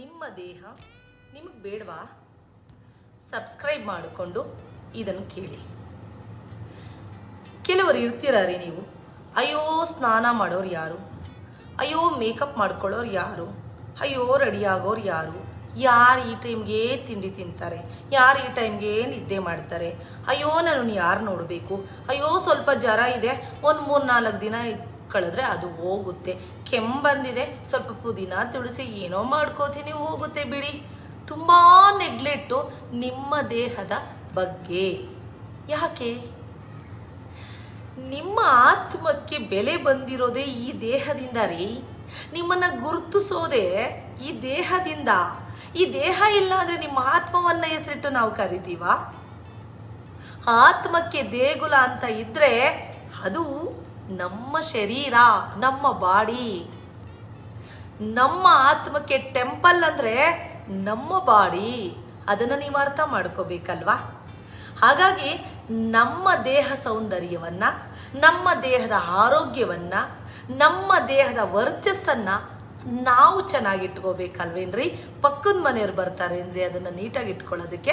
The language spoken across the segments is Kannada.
ನಿಮ್ಮ ದೇಹ ನಿಮಗೆ ಬೇಡವಾ? ಸಬ್ಸ್ಕ್ರೈಬ್ ಮಾಡಿಕೊಂಡು ಇದನ್ನು ಕೇಳಿ. ಕೆಲವರು ಇರ್ತೀರ ರೀ ನೀವು? ಅಯ್ಯೋ, ಸ್ನಾನ ಮಾಡೋರು ಯಾರು? ಅಯ್ಯೋ ಮೇಕಪ್ ಮಾಡ್ಕೊಳ್ಳೋರು ಯಾರು? ಅಯ್ಯೋ ರೆಡಿ ಆಗೋರು ಯಾರು? ಯಾರು ಈ ಟೈಮ್ಗೆ ತಿಂಡಿ ತಿಂತಾರೆ? ಯಾರು ಈ ಟೈಮ್ಗೆ ನಿದ್ದೆ ಮಾಡ್ತಾರೆ? ಅಯ್ಯೋ, ನಾನು ಯಾರು ನೋಡಬೇಕು? ಅಯ್ಯೋ, ಸ್ವಲ್ಪ ಜ್ವರ ಇದೆ. ಒಂದು ಮೂರು ನಾಲ್ಕು ದಿನ ಕಳೆದ್ರೆ ಅದು ಹೋಗುತ್ತೆ. ಕೆಮ್ಮು ಬಂದಿದೆ. ಸ್ವಲ್ಪ ಪುದೀನ, ತುಳಸಿ ಏನೋ ಮಾಡ್ಕೋತೀನಿ, ಹೋಗುತ್ತೆ ಬಿಡಿ. ತುಂಬ ನೆಗ್ಲೆಟ್ಟು ನಿಮ್ಮ ದೇಹದ ಬಗ್ಗೆ. ಯಾಕೆ? ನಿಮ್ಮ ಆತ್ಮಕ್ಕೆ ಬೆಲೆ ಬಂದಿರೋದೇ ಈ ದೇಹದಿಂದ ರೀ. ನಿಮ್ಮನ್ನ ಗುರುತಿಸೋದೇ ಈ ದೇಹದಿಂದ. ಈ ದೇಹ ಇಲ್ಲ ಅಂದ್ರೆ ನಿಮ್ಮ ಆತ್ಮವನ್ನ ಹೆಸರಿಟ್ಟು ನಾವು ಕರಿತೀವ? ಆತ್ಮಕ್ಕೆ ದೇಗುಲ ಅಂತ ಇದ್ರೆ ಅದು ನಮ್ಮ ಶರೀರ, ನಮ್ಮ ಬಾಡಿ. ನಮ್ಮ ಆತ್ಮಕ್ಕೆ ಟೆಂಪಲ್ ಅಂದರೆ ನಮ್ಮ ಬಾಡಿ. ಅದನ್ನು ನೀವು ಅರ್ಥ ಮಾಡ್ಕೋಬೇಕಲ್ವಾ? ಹಾಗಾಗಿ ನಮ್ಮ ದೇಹ ಸೌಂದರ್ಯವನ್ನು, ನಮ್ಮ ದೇಹದ ಆರೋಗ್ಯವನ್ನು, ನಮ್ಮ ದೇಹದ ವರ್ಚಸ್ಸನ್ನು ನಾವು ಚೆನ್ನಾಗಿಟ್ಕೋಬೇಕಲ್ವೇನ್ರಿ ಪಕ್ಕದ ಮನೆಯವ್ರು ಬರ್ತಾರೇನ್ರಿ ಅದನ್ನು ನೀಟಾಗಿ ಇಟ್ಕೊಳ್ಳೋದಕ್ಕೆ?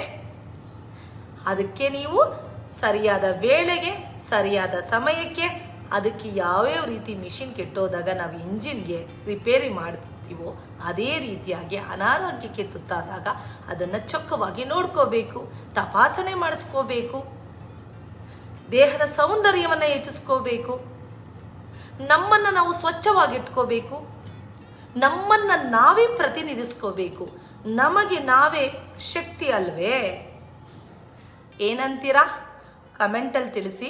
ಅದಕ್ಕೆ ನೀವು ಸರಿಯಾದ ವೇಳೆಗೆ, ಸರಿಯಾದ ಸಮಯಕ್ಕೆ ಅದಕ್ಕೆ ಯಾವ್ಯಾವ ರೀತಿ ಮಿಷಿನ್ ಕೆಟ್ಟೋದಾಗ ನಾವು ಇಂಜಿನ್ಗೆ ರಿಪೇರಿ ಮಾಡ್ತೀವೋ ಅದೇ ರೀತಿಯಾಗಿ ಅನಾರೋಗ್ಯಕ್ಕೆ ತುತ್ತಾದಾಗ ಅದನ್ನು ಚೊಕ್ಕವಾಗಿ ನೋಡ್ಕೋಬೇಕು, ತಪಾಸಣೆ ಮಾಡಿಸ್ಕೋಬೇಕು, ದೇಹದ ಸೌಂದರ್ಯವನ್ನು ಹೆಚ್ಚಿಸ್ಕೋಬೇಕು, ನಮ್ಮನ್ನು ನಾವು ಸ್ವಚ್ಛವಾಗಿಟ್ಕೋಬೇಕು, ನಮ್ಮನ್ನು ನಾವೇ ಪ್ರತಿನಿಧಿಸ್ಕೋಬೇಕು, ನಮಗೆ ನಾವೇ ಶಕ್ತಿ ಅಲ್ವೇ? ಏನಂತೀರಾ? ಕಮೆಂಟಲ್ಲಿ ತಿಳಿಸಿ.